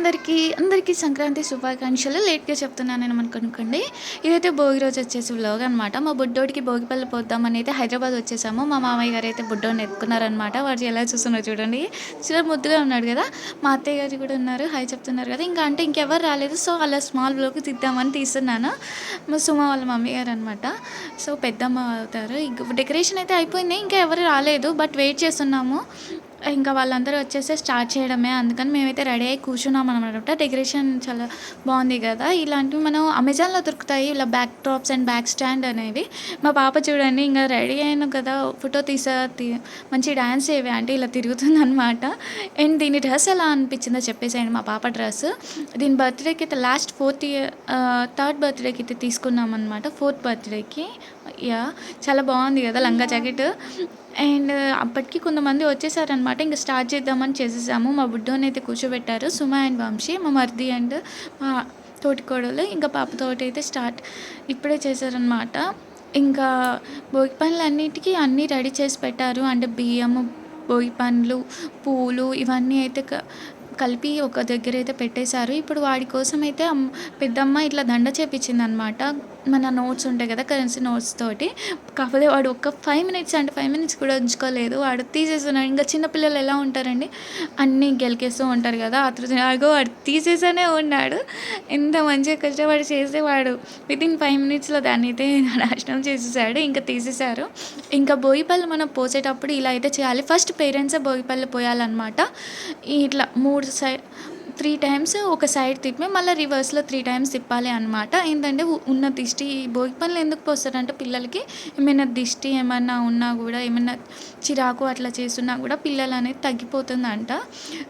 అందరికీ అందరికీ సంక్రాంతి శుభాకాంక్షలు. లేట్గా చెప్తున్నాను నేను అనుకోండి ఇదైతే భోగి రోజు వచ్చేసి వ్లాగ్ అనమాట మా బుడ్డోడికి భోగి పళ్ళు పోద్దామని అయితే హైదరాబాద్ వచ్చేసాము. మా మామయ్య గారు అయితే బుడ్డోని ఎత్తుకున్నారనమాట వాడు ఎలా చూస్తున్నారు చూడండి. చాలా ముద్దుగా ఉన్నాడు కదా. మా అత్తయ్య గారు కూడా ఉన్నారు. హై చెప్తున్నారు కదా. ఇంకా అంటే ఇంకెవరు రాలేదు. సో అలా స్మాల్ బ్లాగ్ తీద్దామని తీస్తున్నాను. మా సుమ వాళ్ళ మమ్మీ గారు అనమాట సో పెద్దమ్మ అవుతారు. డెకరేషన్ అయితే అయిపోయింది. ఇంకా ఎవరు రాలేదు. బట్ వెయిట్ చేస్తున్నాము. ఇంకా వాళ్ళందరూ వచ్చేసి స్టార్ట్ చేయడమే. అందుకని మేమైతే రెడీ అయ్యి కూర్చున్నాం అనమాట డెకరేషన్ చాలా బాగుంది కదా. ఇలాంటివి మనం అమెజాన్లో దొరుకుతాయి. ఇలా back drops and back stand అనేవి. మా పాప చూడండి ఇంకా రెడీ అయిన కదా. ఫోటో తీసా మంచి డ్యాన్స్ ఏవి అంటే ఇలా తిరుగుతుంది అనమాట అండ్ దీని డ్రెస్ ఎలా అనిపించిందో చెప్పేసేయండి. మా పాప డ్రెస్. దీని బర్త్డేకి అయితే లాస్ట్ ఫోర్త్ ఇయర్ థర్డ్ బర్త్డేకి అయితే తీసుకున్నాం అనమాట ఫోర్త్ బర్త్డేకి. యా చాలా బాగుంది కదా లంగా జాకెట్. అండ్ అప్పటికి కొంతమంది వచ్చేసారనమాట ఇంకా స్టార్ట్ చేద్దామని చేసేసాము. మా బుడ్డోని అయితే కూర్చోబెట్టారు. సుమ అండ్ వంశీ మా మరిది అండ్ మా తోటి కోడలు ఇంకా పాపతోటి అయితే స్టార్ట్ ఇప్పుడే చేశారనమాట ఇంకా భోగి పనులు అన్నిటికీ అన్నీ రెడీ చేసి పెట్టారు. అంటే బియ్యము భోగి పండ్లు పూలు ఇవన్నీ అయితే కలిపి ఒక దగ్గర అయితే పెట్టేశారు. ఇప్పుడు వాడి కోసం అయితే పెద్దమ్మ ఇట్లా దండ చేపించింది అనమాట మన నోట్స్ ఉంటాయి కదా కరెన్సీ నోట్స్ తోటి. కాకపోతే వాడు ఒక ఫైవ్ మినిట్స్ అంటే ఫైవ్ మినిట్స్ కూడా ఉంచుకోలేదు. వాడు తీసేస్తున్నాడు ఇంకా చిన్నపిల్లలు ఎలా ఉంటారండి? అన్నీ గెలికేస్తూ ఉంటారు కదా అతను వాడు తీసేసనే ఉన్నాడు. ఎంత మంచిగా కష్టపడి చేసేవాడు విత్ ఇన్ ఫైవ్ మినిట్స్లో దాన్ని అయితే నాశనం చేసేసాడు ఇంకా తీసేశారు. ఇంకా బోయిపల్లి మనం పోసేటప్పుడు ఇలా అయితే చేయాలి. ఫస్ట్ పేరెంట్సే బోయిపల్లి పోయాలన్నమాట. ఇట్లా మూడు సైడ్ త్రీ టైమ్స్ ఒక సైడ్ తిప్పి మళ్ళీ రివర్స్లో త్రీ టైమ్స్ తిప్పాలి అనమాట ఏంటంటే ఉన్న దిష్టి భోగి పనులు ఎందుకు పోస్తారంటే పిల్లలకి ఏమైనా దిష్టి ఏమన్నా ఉన్నా కూడా ఏమైనా చిరాకు అట్లా చేస్తున్నా కూడా పిల్లలు అనేది తగ్గిపోతుందంట.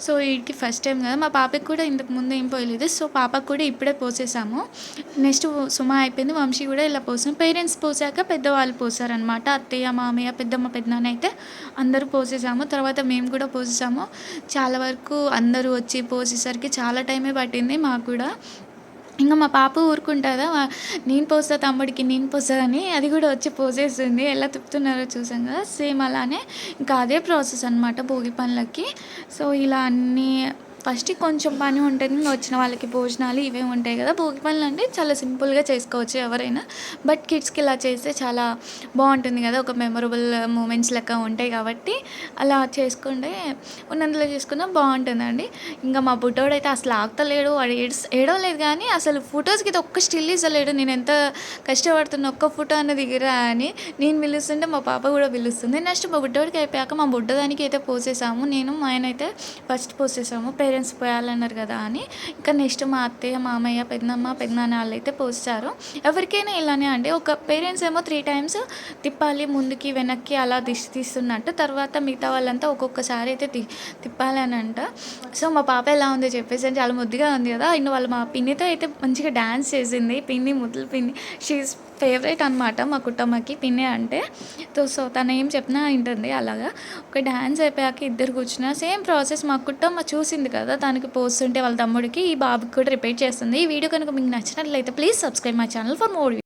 సో వీటికి ఫస్ట్ టైం కదా. మా పాపకి కూడా ఇంతకు ముందు ఏం పోయలేదు. సో పాపకు కూడా ఇప్పుడే పోసేసాము. నెక్స్ట్ సుమ అయిపోయింది. వంశీ కూడా ఇలా పోసాం పేరెంట్స్ పోసాక పెద్దవాళ్ళు పోసారనమాట అత్తయ్య మామయ్య పెద్దమ్మ పెద్దనాన్న అయితే అందరూ పోసేసాము. తర్వాత మేము కూడా పోసేసాము. చాలా వరకు అందరూ వచ్చి పోసేసరికి దానికి చాలా టైమే పట్టింది మాకు కూడా. ఇంకా మా పాప ఊరుకుంటుందా? నేను పోస్తా తమ్ముడికి నేను పోస్తా అని అది కూడా వచ్చి పోసేస్తుంది ఎలా తిప్పుతున్నారో చూసాం కదా సేమ్ అలానే ఇంకా అదే ప్రాసెస్ అనమాట భోగి పనులకి. సో ఇలా అన్నీ ఫస్ట్ కొంచెం పని ఉంటుంది వచ్చిన వాళ్ళకి భోజనాలు ఇవే ఉంటాయి కదా. భోగి పనులు అంటే చాలా సింపుల్గా చేసుకోవచ్చు ఎవరైనా. బట్ కిడ్స్కి ఇలా చేస్తే చాలా బాగుంటుంది కదా. ఒక మెమొరబుల్ మూమెంట్స్ లెక్క ఉంటాయి కాబట్టి అలా చేసుకుంటే ఉన్నందులో చేసుకున్నా బాగుంటుందండి. ఇంకా మా బుడ్డోడైతే అసలు ఆగుతలేడు. వాడు ఏడ్స్ ఏడవలేదు కానీ అసలు ఫొటోస్కి అయితే ఒక్క స్టిల్ ఇస్తలేడు నేను ఎంత కష్టపడుతున్న ఒక్క ఫోటో అన్న దిగిరా అని నేను పిలుస్తుంటే మా పాప కూడా పిలుస్తుంది. నెక్స్ట్ మా బుడ్డోడికి అయిపోయాక మా బుడ్డదానికి అయితే పోసేసాము. నేను మా ఆయన అయితే ఫస్ట్ పోసేసాము. పేరెంట్స్ పోయాలన్నారు కదా అని. ఇంకా నెక్స్ట్ మా అత్తయ్య మామయ్య పెద్దమ్మ పెద్దనాన్న వాళ్ళు అయితే పోస్తారు ఎవరికైనా ఇలానే అండి ఒక పేరెంట్స్ ఏమో త్రీ టైమ్స్ తిప్పాలి ముందుకి వెనక్కి అలా దిష్టి తీస్తున్నట్టు తర్వాత మిగతా వాళ్ళంతా ఒక్కొక్కసారి అయితే తి తిప్పాలని అంట సో మా పాప ఎలా ఉందో చెప్పేసి చాలా ముద్దుగా ఉంది కదా. అండ్ వాళ్ళు మా పిన్నితో అయితే మంచిగా డ్యాన్స్ చేసింది. పిన్ని ముద్దులు పిన్ని షీస్ ఫేవరెట్ అనమాట మా కుటుంబకి పిన్నే అంటే. సో తను ఏం చెప్పినా వింటుంది అలాగా. ఒక డ్యాన్స్ అయిపోయాక ఇద్దరు కూర్చున్న సేమ్ ప్రాసెస్ మా కుటుంబ చూసింది కదా తనకి పోస్తుంటే వాళ్ళ తమ్ముడికి ఈ బాబుకి కూడా రిపీట్ చేస్తుంది. ఈ వీడియో కనుక మీకు నచ్చినట్లయితే please subscribe my channel for more